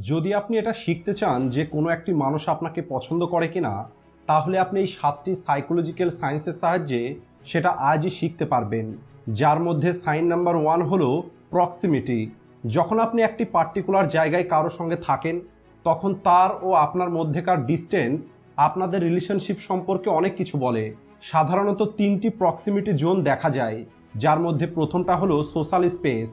যদি আপনি এটা শিখতে চান যে কোনো একটি মানুষ আপনাকে পছন্দ করে কিনা, তাহলে আপনি এই সাতটি সাইকোলজিক্যাল সায়েন্সের সাহায্যে সেটা আজই শিখতে পারবেন। যার মধ্যে সাইন নাম্বার ওয়ান হলো প্রক্সিমিটি যখন আপনি একটি পার্টিকুলার জায়গায় কারোর সঙ্গে থাকেন, তখন তার ও আপনার মধ্যেকার ডিস্টেন্স আপনাদের রিলেশনশিপ সম্পর্কে অনেক কিছু বলে। সাধারণত তিনটি প্রক্সিমিটি জোন দেখা যায়, যার মধ্যে প্রথমটা হলো সোশ্যাল স্পেস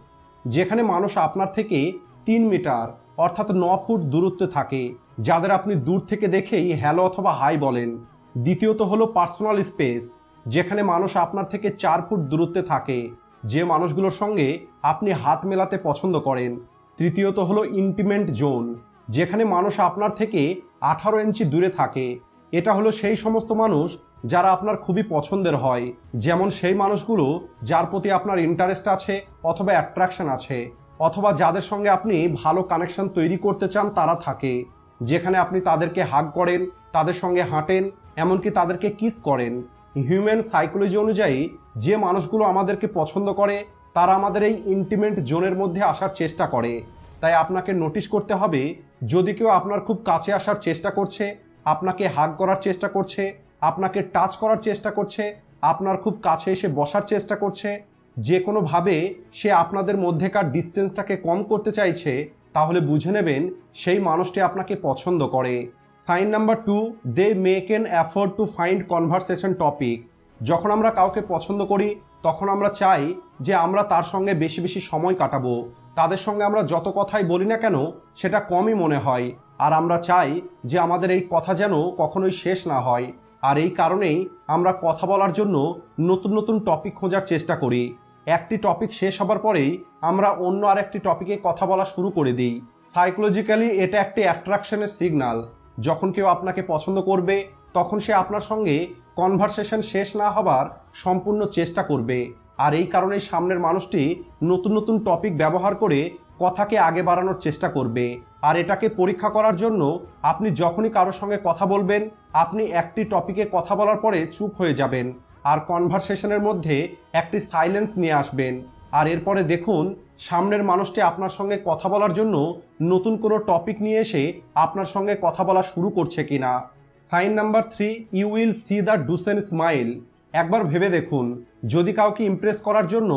যেখানে মানুষ আপনার থেকে তিন মিটার অর্থাৎ ন ফুট দূরত্বে থাকে, যাদের আপনি দূর থেকে দেখেই হ্যালো অথবা হাই বলেন। দ্বিতীয়ত হলো পার্সোনাল স্পেস যেখানে মানুষ আপনার থেকে চার ফুট দূরত্বে থাকে। যে মানুষগুলোর সঙ্গে আপনি হাত মেলাতে পছন্দ করেন। তৃতীয়ত হলো ইন্টিমেন্ট জোন যেখানে মানুষ আপনার থেকে আঠারো ইঞ্চি দূরে থাকে। এটা হলো সেই সমস্ত মানুষ যারা আপনার খুবই পছন্দের হয়। যেমন সেই মানুষগুলো যার প্রতি আপনার ইন্টারেস্ট আছে অথবা অ্যাট্রাকশন আছে। অথবা যাদের সঙ্গে আপনি ভালো কানেকশন তৈরি করতে চান, তারা থাকে। যেখানে আপনি তাদেরকে হাগ করেন, তাদের সঙ্গে হাঁটেন, এমনকি তাদেরকে কিস করেন। হিউম্যান সাইকোলজি অনুযায়ী, যে মানুষগুলো আমাদেরকে পছন্দ করে, তারা আমাদের এই ইন্টিমেন্ট জোনের মধ্যে আসার চেষ্টা করে। তাই আপনাকে নোটিশ করতে হবে, যদি কেউ আপনার খুব কাছে আসার চেষ্টা করছে, আপনাকে হাগ করার চেষ্টা করছে, আপনাকে টাচ করার চেষ্টা করছে, আপনার খুব কাছে এসে বসার চেষ্টা করছে যে কোনোভাবে সে আপনাদের মধ্যেকার ডিস্টেন্সটাকে কম করতে চাইছে, তাহলে বুঝে নেবেন সেই মানুষটি আপনাকে পছন্দ করে। Sign number two they make an effort to find conversation topic যখন আমরা কাউকে পছন্দ করি, তখন আমরা চাই যে আমরা তার সঙ্গে বেশি বেশি সময় কাটাবো। তাদের সঙ্গে আমরা যত কথাই বলি না কেন, সেটা কমই মনে হয়। আর আমরা চাই যে আমাদের এই কথা যেন কখনোই শেষ না হয়। আর এই কারণেই আমরা কথা বলার জন্য নতুন নতুন টপিক খোঁজার চেষ্টা করি। একটি টপিক শেষ হবার পরেই আমরা অন্য আরেকটি টপিকে কথা বলা শুরু করে দিই। সাইকোলজিক্যালি এটা একটি অ্যাট্রাকশনের সিগনাল যখন কেউ আপনাকে পছন্দ করবে, তখন সে আপনার সঙ্গে কনভারসেশন শেষ না হবার সম্পূর্ণ চেষ্টা করবে। আর এই কারণেই সামনের মানুষটি নতুন নতুন টপিক ব্যবহার করে কথাকে আগে বাড়ানোর চেষ্টা করবে। আর এটাকে পরীক্ষা করার জন্য আপনি যখনই কারোর সঙ্গে কথা বলবেন, আপনি একটি টপিকে কথা বলার পরে চুপ হয়ে যাবেন। আর কনভারসেশনের মধ্যে একটি সাইলেন্স নিয়ে আসবেন। আর এরপরে দেখুন, সামনের মানুষটি আপনার সঙ্গে কথা বলার জন্য নতুন কোনো টপিক নিয়ে এসে আপনার সঙ্গে কথা বলা শুরু করছে কি না sign number three you will see the Duchenne smile একবার ভেবে দেখুন, যদি কাউকে ইমপ্রেস করার জন্য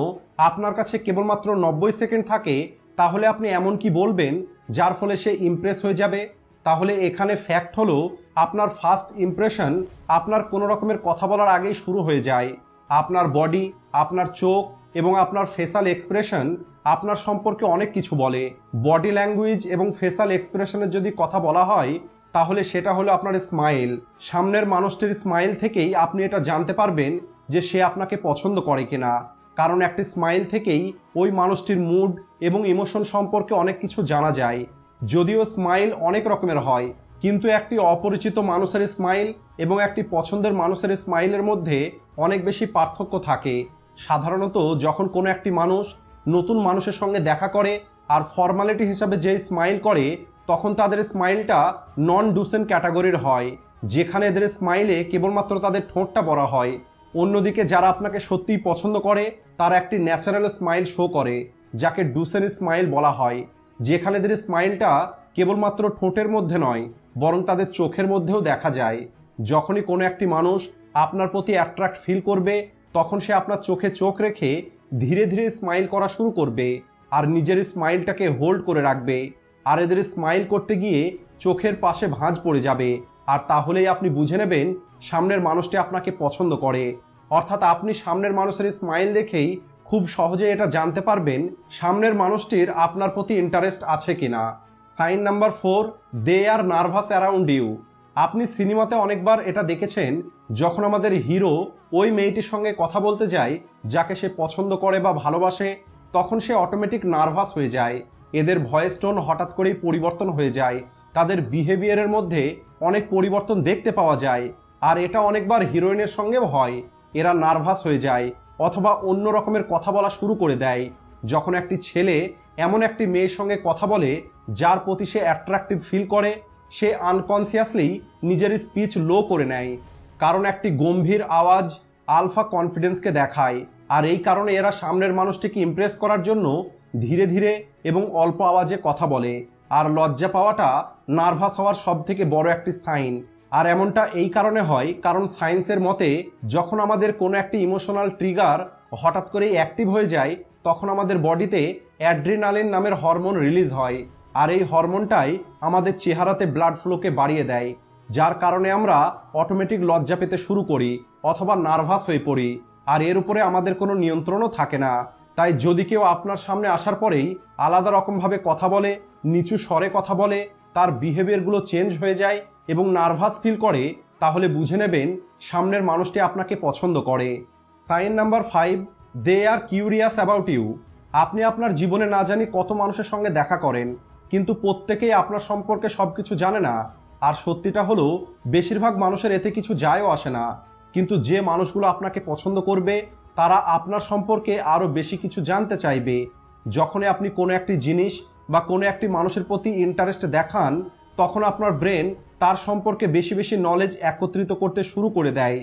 আপনার কাছে কেবলমাত্র নব্বই সেকেন্ড থাকে, তাহলে আপনি এমন কি বলবেন, যার ফলে সে ইমপ্রেস হয়ে যাবে? তাহলে এখানে ফ্যাক্ট হলো, আপনার ফার্স্ট ইমপ্রেশন আপনার কোনো রকমের কথা বলার আগেই শুরু হয়ে যায়। আপনার বডি আপনার চোখ এবং আপনার ফেসাল এক্সপ্রেশন আপনার সম্পর্কে অনেক কিছু বলে। বডি ল্যাঙ্গুয়েজ এবং ফেসাল এক্সপ্রেশনের যদি কথা বলা হয়, তাহলে সেটা হলো আপনার স্মাইল সামনের মানুষটির স্মাইল থেকেই আপনি এটা জানতে পারবেন যে সে আপনাকে পছন্দ করে কিনা। কারণ একটি স্মাইল থেকেই ওই মানুষটির মুড এবং ইমোশন সম্পর্কে অনেক কিছু জানা যায়। যদিও স্মাইল অনেক রকমের হয়, কিন্তু একটি অপরিচিত মানুষের স্মাইল এবং একটি পছন্দের মানুষের স্মাইলের মধ্যে অনেক বেশি পার্থক্য থাকে। সাধারণত যখন কোনো একটি মানুষ নতুন মানুষের সঙ্গে দেখা করে আর ফর্মালিটি হিসাবে যেই স্মাইল করে, তখন তাদের স্মাইলটা নন ডুসেন ক্যাটাগরির হয়, যেখানে এদের স্মাইলে কেবলমাত্র তাদের ঠোঁটটা বড় হয়। অন্যদিকে যারা আপনাকে সত্যিই পছন্দ করে, তারা একটি ন্যাচারাল স্মাইল শো করে, যাকে ডুসেন স্মাইল বলা হয়। যেখানে এদের স্মাইলটা কেবলমাত্র ঠোঁটের মধ্যে নয়, বরং তাদের চোখের মধ্যেও দেখা যায়। যখনই কোনো একটি মানুষ আপনার প্রতি অ্যাট্রাক্ট ফিল করবে, তখন সে আপনার চোখে চোখ রেখে ধীরে ধীরে স্মাইল করা শুরু করবে আর নিজের স্মাইলটাকে হোল্ড করে রাখবে আর এদের স্মাইল করতে গিয়ে চোখের পাশে ভাঁজ পড়ে যাবে। আর তাহলেই আপনি বুঝে নেবেন সামনের মানুষটি আপনাকে পছন্দ করে। অর্থাৎ আপনি সামনের মানুষের স্মাইল দেখেই খুব সহজে এটা জানতে পারবেন সামনের মানুষটির আপনার প্রতি ইন্টারেস্ট আছে কিনা। Sign number four, they are nervous around you. আপনি সিনেমাতে অনেকবার এটা দেখেছেন, যখন আমাদের হিরো ওই মেয়েটির সঙ্গে কথা বলতে যায়, যাকে সে পছন্দ করে বা ভালোবাসে, তখন সে অটোমেটিক নার্ভাস হয়ে যায়। এদের ভয়েস টোন হঠাৎ করেই পরিবর্তন হয়ে যায়। তাদের বিহেভিয়ারের মধ্যে অনেক পরিবর্তন দেখতে পাওয়া যায়। আর এটা অনেকবার হিরোইনের সঙ্গেও হয়। এরা নার্ভাস হয়ে যায়। অথবা অন্য রকমের কথা বলা শুরু করে দেয়। যখন একটি ছেলে এমন একটি মেয়ের সঙ্গে কথা বলে, যার প্রতি সে অ্যাট্রাকটিভ ফিল করে, সে আনকনসিয়াসলি নিজের স্পিচ লো করে নেয়। কারণ একটি গম্ভীর আওয়াজ আলফা কনফিডেন্সকে দেখায়। আর এই কারণে এরা সামনের মানুষটিকে ইমপ্রেস করার জন্য ধীরে ধীরে এবং অল্প আওয়াজে কথা বলে। আর লজ্জা পাওয়াটা নার্ভাস হওয়ার সব থেকে বড় একটি সাইন আর এমনটা এই কারণে হয় কারণ সায়েন্সের মতে, যখন আমাদের কোনো একটি ইমোশনাল ট্রিগার হঠাৎ করেই অ্যাক্টিভ হয়ে যায়, তখন আমাদের বডিতে অ্যাড্রিনালিন নামের হরমোন রিলিজ হয়। আর এই হরমোনটাই আমাদের চেহারাতে ব্লাড ফ্লোকে বাড়িয়ে দেয়, যার কারণে আমরা অটোমেটিক লজ্জা পেতে শুরু করি অথবা নার্ভাস হয়ে পড়ি। আর এর উপরে আমাদের কোনো নিয়ন্ত্রণও থাকে না। তাই যদি কেউ আপনার সামনে আসার পরেই আলাদা রকমভাবে কথা বলে, নিচু স্বরে কথা বলে, তার বিহেভিয়ারগুলো চেঞ্জ হয়ে যায় এবং নার্ভাস ফিল করে, তাহলে বুঝে নেবেন সামনের মানুষটি আপনাকে পছন্দ করে। Sign number five, they are curious about you. আপনি আপনার জীবনে না জানি কত মানুষের সঙ্গে দেখা করেন, কিন্তু প্রত্যেকেই আপনার সম্পর্কে সব কিছু জানে না। আর সত্যিটা হলো, বেশিরভাগ মানুষের এতে কিছু যায়ও আসে না। কিন্তু যে মানুষগুলো আপনাকে পছন্দ করবে, তারা আপনার সম্পর্কে আরও বেশি কিছু জানতে চাইবে। যখনই আপনি কোনো একটি জিনিস বা কোনো একটি মানুষের প্রতি ইন্টারেস্ট দেখান, তখন আপনার ব্রেন তার সম্পর্কে বেশি বেশি নলেজ একত্রিত করতে শুরু করে দেয়,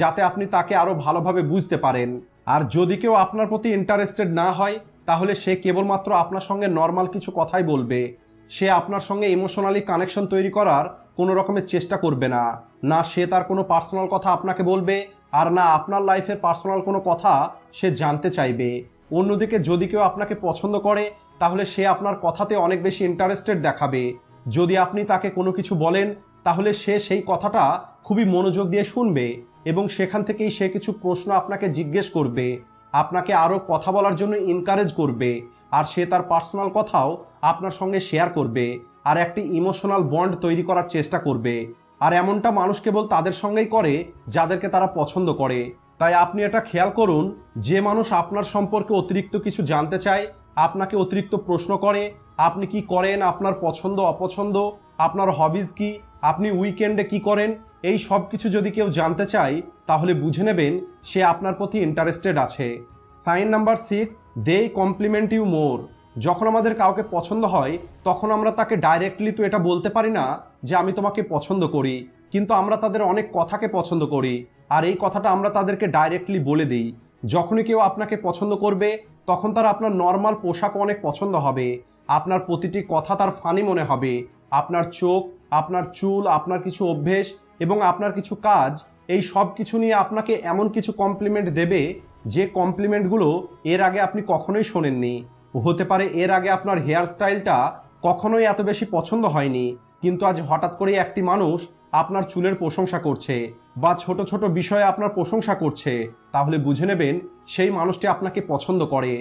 যাতে আপনি তাকে আরও ভালোভাবে বুঝতে পারেন। আর যদি কেউ আপনার প্রতি ইন্টারেস্টেড না হয়, তাহলে সে কেবলমাত্র আপনার সঙ্গে নর্মাল কিছু কথাই বলবে। সে আপনার সঙ্গে ইমোশনালি কানেকশন তৈরি করার কোনো রকমের চেষ্টা করবে না। না সে তার কোনো পার্সোনাল কথা আপনাকে বলবে, আর না আপনার লাইফের পার্সোনাল কোনো কথা সে জানতে চাইবে। অন্যদিকে যদি কেউ আপনাকে পছন্দ করে, তাহলে সে আপনার কথাতে অনেক বেশি ইন্টারেস্টেড দেখাবে। যদি আপনি তাকে কোনো কিছু বলেন, তাহলে সে সেই কথাটা খুবই মনোযোগ দিয়ে শুনবে এবং সেখান থেকেই সে কিছু প্রশ্ন আপনাকে জিজ্ঞেস করবে। আপনাকে আরও কথা বলার জন্য এনকারেজ করবে আর সে তার পার্সোনাল কথাও আপনার সঙ্গে শেয়ার করবে আর একটি ইমোশনাল বন্ড তৈরি করার চেষ্টা করবে। আর এমনটা মানুষ কেবল তাদের সঙ্গেই করে, যাদেরকে তারা পছন্দ করে। তাই আপনি এটা খেয়াল করুন, যে মানুষ আপনার সম্পর্কে অতিরিক্ত কিছু জানতে চায়, আপনাকে অতিরিক্ত প্রশ্ন করে আপনি কি করেন? আপনার পছন্দ, অপছন্দ? আপনার হবিজ কি? আপনি উইকেন্ডে কি করেন? এই সব কিছু যদি কেউ জানতে চায়, তাহলে বুঝে নেবেন সে আপনার প্রতি ইন্টারেস্টেড আছে। Sign number six they compliment you more যখন আমাদের কাউকে পছন্দ হয়, তখন আমরা তাকে ডাইরেক্টলি তো এটা বলতে পারি না যে আমি তোমাকে পছন্দ করি, কিন্তু আমরা তাদের অনেক কথাকে পছন্দ করি, আর এই কথাটা আমরা তাদেরকে ডাইরেক্টলি বলে দিই। যখনই কেউ আপনাকে পছন্দ করবে, তখন তার আপনার নর্মাল পোশাক অনেক পছন্দ হবে। আপনার প্রতিটি কথা তার ফানি মনে হবে। আপনার চোখ, আপনার চুল, আপনার কিছু অভ্যেস এবং আপনার কিছু কাজ, এই সব কিছু নিয়ে আপনাকে এমন কিছু কমপ্লিমেন্ট দেবে যে কমপ্লিমেন্টগুলো এর আগে আপনি কখনোই শোনেননি। হতে পারে এর আগে আপনার হেয়ার স্টাইলটা কখনোই এত বেশি পছন্দ হয়নি, কিন্তু আজ হঠাৎ করেই একটি মানুষ আপনার চুলের প্রশংসা করছে বা ছোট ছোট বিষয়ে আপনার প্রশংসা করছে। তাহলে বুঝে নেবেন সেই মানুষটি আপনাকে পছন্দ করে।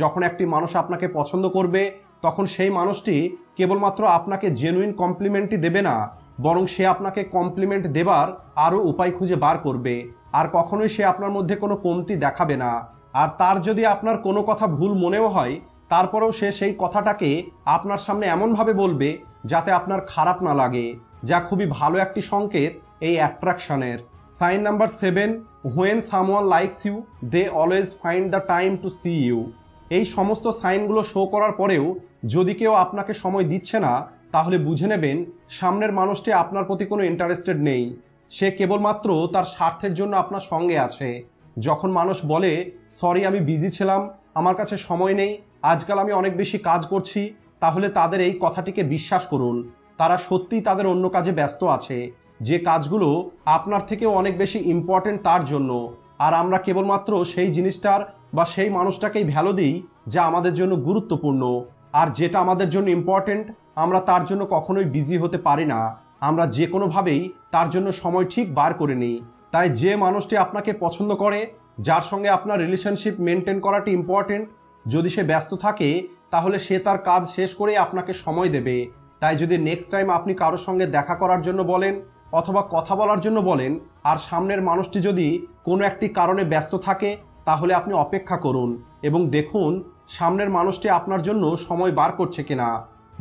যখন একটি মানুষ আপনাকে পছন্দ করবে তখন সেই মানুষটি কেবলমাত্র আপনাকে জেনুইন কমপ্লিমেন্টই দেবে না, বরং সে আপনাকে কমপ্লিমেন্ট দেবার আরও উপায় খুঁজে বার করবে। আর কখনোই সে আপনার মধ্যে কোনো কমতি দেখাবে না। আর তার যদি আপনার কোনো কথা ভুল মনেও হয়, তারপরেও সে সেই কথাটাকে আপনার সামনে এমনভাবে বলবে যাতে আপনার খারাপ না লাগে, যা খুবই ভালো একটি সংকেত এই অ্যাট্রাকশনের sign number seven when someone likes you they always find the time to see you এই সমস্ত সাইনগুলো শো করার পরেও যদি কেউ আপনাকে সময় দিচ্ছে না, তাহলে বুঝে নেবেন সামনের মানুষটি আপনার প্রতি কোনো ইন্টারেস্টেড নেই। সে কেবলমাত্র তার স্বার্থের জন্য আপনার সঙ্গে আছে। যখন মানুষ বলে সরি আমি বিজি ছিলাম, আমার কাছে সময় নেই, আজকাল আমি অনেক বেশি কাজ করছি তাহলে তাদের এই কথাটিকে বিশ্বাস করুন। তারা সত্যিই তাদের অন্য কাজে ব্যস্ত আছে। যে কাজগুলো আপনার থেকে অনেক বেশি ইম্পর্টেন্ট তার জন্য। আর আমরা কেবলমাত্র সেই জিনিসটার বা সেই মানুষটাকেই ভ্যালু দিই, যা আমাদের জন্য গুরুত্বপূর্ণ। আর যেটা আমাদের জন্য ইম্পর্টেন্ট আমরা তার জন্য কখনোই বিজি হতে পারি না। আমরা যে কোনোভাবেই তার জন্য সময় ঠিক বার করে নিই। তাই যে মানুষটি আপনাকে পছন্দ করে, যার সঙ্গে আপনার রিলেশনশিপ মেনটেন করাটি ইম্পর্টেন্ট যদি সে ব্যস্ত থাকে, তাহলে সে তার কাজ শেষ করে আপনাকে সময় দেবে। তাই যদি নেক্সট টাইম আপনি কারোর সঙ্গে দেখা করার জন্য বলেন, অথবা কথা বলার জন্য বলেন, আর সামনের মানুষটি যদি কোনো একটি কারণে ব্যস্ত থাকে, তাহলে আপনি অপেক্ষা করুন এবং দেখুন সামনের মানুষটি আপনার জন্য সময় বার করছে কিনা?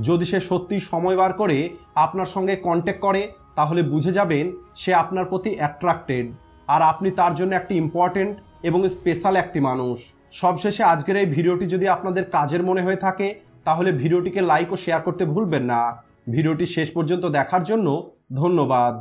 যদি সে সত্যি সময় বার করে আপনার সঙ্গে কন্ট্যাক্ট করে, তাহলে বুঝে যাবেন সে আপনার প্রতি অ্যাট্রাক্টেড আর আপনি তার জন্য একটি ইম্পর্টেন্ট এবং স্পেশাল একটি মানুষ। সবশেষে আজকের এই ভিডিওটি যদি আপনাদের কাজের মনে হয়ে থাকে, তাহলে ভিডিওটিকে লাইক ও শেয়ার করতে ভুলবেন না। ভিডিওটি শেষ পর্যন্ত দেখার জন্য ধন্যবাদ।